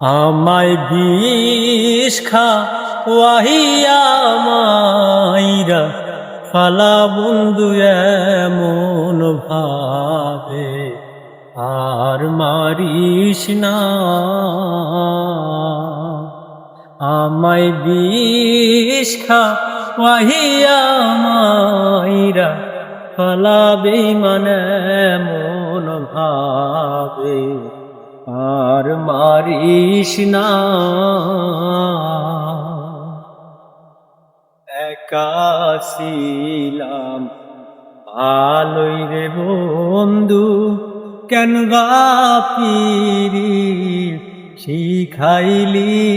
আমায় বিষ খা ওয়াহিয়া মাইরা ফালা বন্ধু এমন ভাবে আর মারিস না। আমায় বিষ খা ওয়াহিয়া মাইরা ফালা বেমান এমন ভাবে। আর মারিস না। একাশিলাম ভালোই রে বন্ধু কেন গাপিরি শিখাইলি?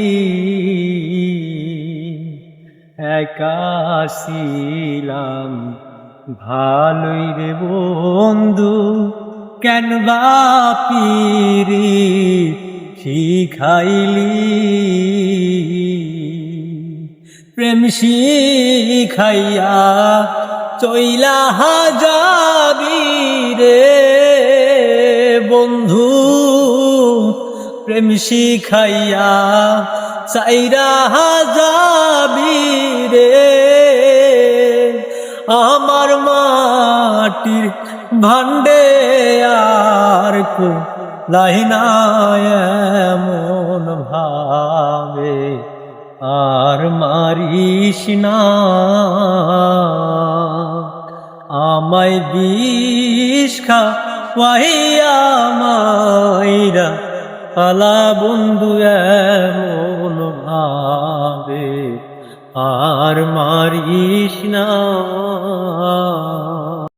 একাশিলাম ভালোই রে বন্ধু কেন বাপিরি শিখাইলি? প্রেম শিখাইয়া চইলা হাজাবি রে বন্ধু, প্রেম শিখাইয়া চাইরা হাজাবি রে আমার মাটির ভান্ডে কো লাইনা এমন ভাবে, আর মারিস না। আমায় বিষ খা ওয়াহিয়া মাইরা পালা বন্ধু এমন ভাবে, আর মারিস না।